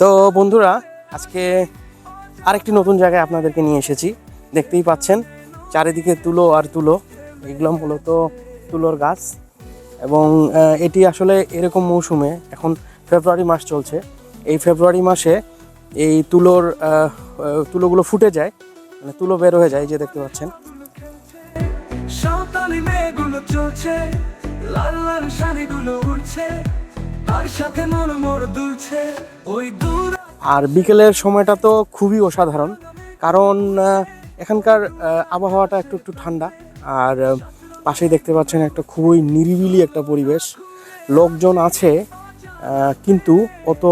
তো বন্ধুরা, আজকে আরেকটি নতুন জায়গায় আপনাদেরকে নিয়ে এসেছি। দেখতেই পাচ্ছেন, চারিদিকে তুলো আর তুলো। এগুলো মূলত তুলোর গাছ। এবং এটি আসলে এরকম মৌসুমে, এখন ফেব্রুয়ারি মাস চলছে। এই ফেব্রুয়ারি মাসে এই তুলোর তুলোগুলো ফুটে যায় মানে তুলো বের হয়ে যায় যে দেখতে পাচ্ছেন। চলছে, লাল লাল শাড়িগুলো উঠছে আর সাথে দুলছে ওই দূর আর বিকেলের সময়টা তো খুবই অসাধারণ কারণ এখানকার আবহাওয়াটা একটু একটু ঠান্ডা আর পাশেই দেখতে পাচ্ছেন একটা খুবই নিরিবিলি একটা পরিবেশ। লোকজন আছে কিন্তু অত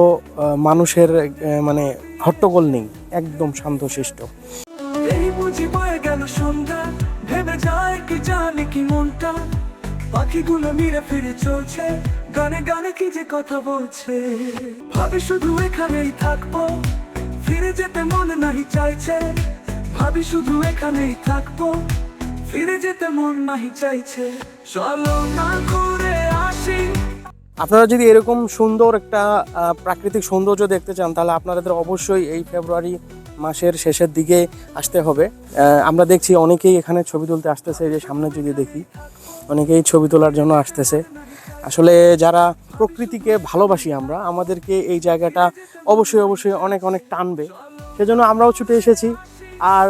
মানুষের মানে হট্টগোল নেই একদম শান্তশিষ্ট। এই বুঝি বয়ে গেল সন্ধ্যা ভেবে যায় কি জানি কি মনটা পাখিগুলো ফিরে চলছে গানে গানে কি যে কথা বলছে? ভাবি শুধু এখানেই থাকব, ফিরে যেতে মন নাহি চাইছে। ভাবি শুধু এখানেই থাকব, ফিরে যেতে মন নাহি চাইছে। চলো না ঘুরে আসি। আপনারা যদি এরকম সুন্দর একটা প্রাকৃতিক সৌন্দর্য দেখতে চান, তাহলে আপনাদের অবশ্যই এই ফেব্রুয়ারি মাসের শেষের দিকে আসতে হবে। আমরা দেখছি অনেকেই এখানে ছবি তুলতে আসতেছে যে সামনে যদি দেখি, অনেকেই ছবি তোলার জন্য আসতেছে। আসলে যারা প্রকৃতিকে ভালোবাসি আমরা, আমাদেরকে এই জায়গাটা অবশ্যই অবশ্যই অনেক অনেক টানবে। সেজন্য আমরাও ছুটে এসেছি। আর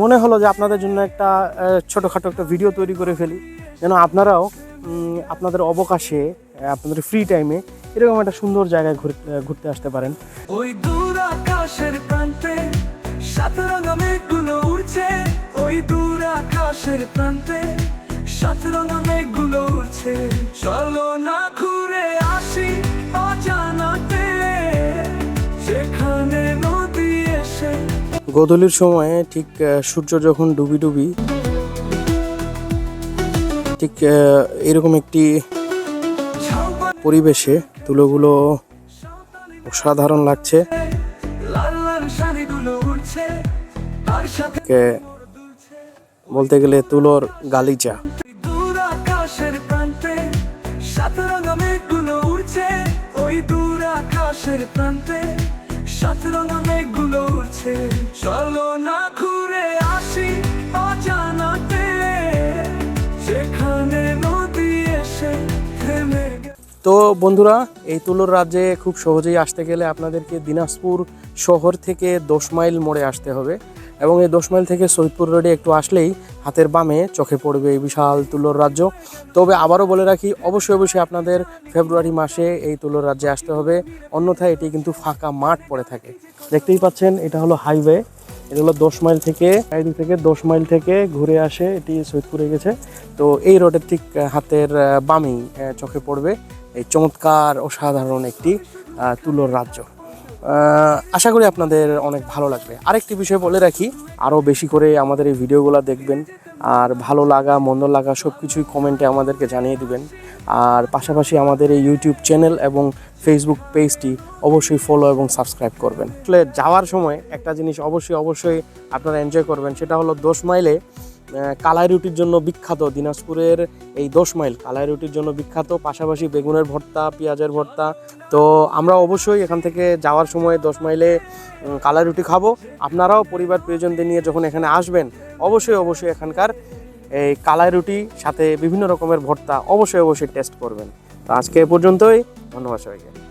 মনে হলো যে আপনাদের জন্য একটা ছোটোখাটো একটা ভিডিও তৈরি করে ফেলি। যেন আপনারাও আপনাদের অবকাশে আপনাদের ফ্রি টাইমে এরকম একটা সুন্দর জায়গায় ঘুরতে আসতে পারেন। ওই দূর আকাশের প্রান্তে সাত রঙা মেঘগুলো উড়ছে। ওই দূর আকাশের প্রান্তে সাত রঙা মেঘগুলো গোধূলির সময়ে ঠিক সূর্য যখন ডুবি ডুবি, ঠিক এরকম একটি পরিবেশে তুলোগুলো অসাধারণ লাগছে। বলতে গেলে তুলোর গালিচা। সাত রঙা মেঘগুলো তো বন্ধুরা, এই তুলোর রাজ্যে খুব সহজেই আসতে গেলে আপনাদেরকে দিনাজপুর শহর থেকে দশ মাইল মোড়ে আসতে হবে এবং এই দশ মাইল থেকে সৈদপুর রোডে একটু আসলেই হাতের বামে চোখে পড়বে এই বিশাল তুলোর রাজ্য। তবে আবারও বলে রাখি, অবশ্যই অবশ্যই আপনাদের ফেব্রুয়ারি মাসে এই তুলোর রাজ্যে আসতে হবে। অন্যথায় এটি কিন্তু ফাঁকা মাঠ পড়ে থাকে। দেখতেই পাচ্ছেন, এটা হলো হাইওয়ে এটা হলো দশ মাইল থেকে সাইড থেকে দশ মাইল থেকে ঘুরে আসে, এটি সৈয়দপুরে গেছে। তো এই রোডের ঠিক হাতের বামি চোখে পড়বে এই চমৎকার, অসাধারণ একটি তুলোর রাজ্য। আশা করি আপনাদের অনেক ভালো লাগবে। আরেকটি বিষয় বলে রাখি, আরও বেশি করে আমাদের এই ভিডিওগুলো দেখবেন, আর ভালো লাগা, মন্দ লাগা সব কিছুই কমেন্টে আমাদেরকে জানিয়ে দিবেন। আর পাশাপাশি আমাদের এই ইউটিউব চ্যানেল এবং ফেসবুক পেজটি অবশ্যই ফলো এবং সাবস্ক্রাইব করবেন। আসলে যাওয়ার সময় একটা জিনিস অবশ্যই অবশ্যই আপনারা এনজয় করবেন, সেটা হলো দশ মাইলে কালাই রুটির জন্য বিখ্যাত দিনাজপুরের এই দশ মাইল। কালাই রুটির জন্য বিখ্যাত, পাশাপাশি বেগুনের ভর্তা, পেঁয়াজের ভর্তা। তো আমরা অবশ্যই এখান থেকে যাওয়ার সময় দশ মাইলে কালাই রুটি খাব। আপনারাও পরিবার প্রিয়জনদের নিয়ে যখন এখানে আসবেন, অবশ্যই অবশ্যই এখানকার এই কালাই রুটি, সাথে বিভিন্ন রকমের ভর্তা অবশ্যই অবশ্যই টেস্ট করবেন। তো আজকে এ পর্যন্তই, ধন্যবাদ সবাইকে।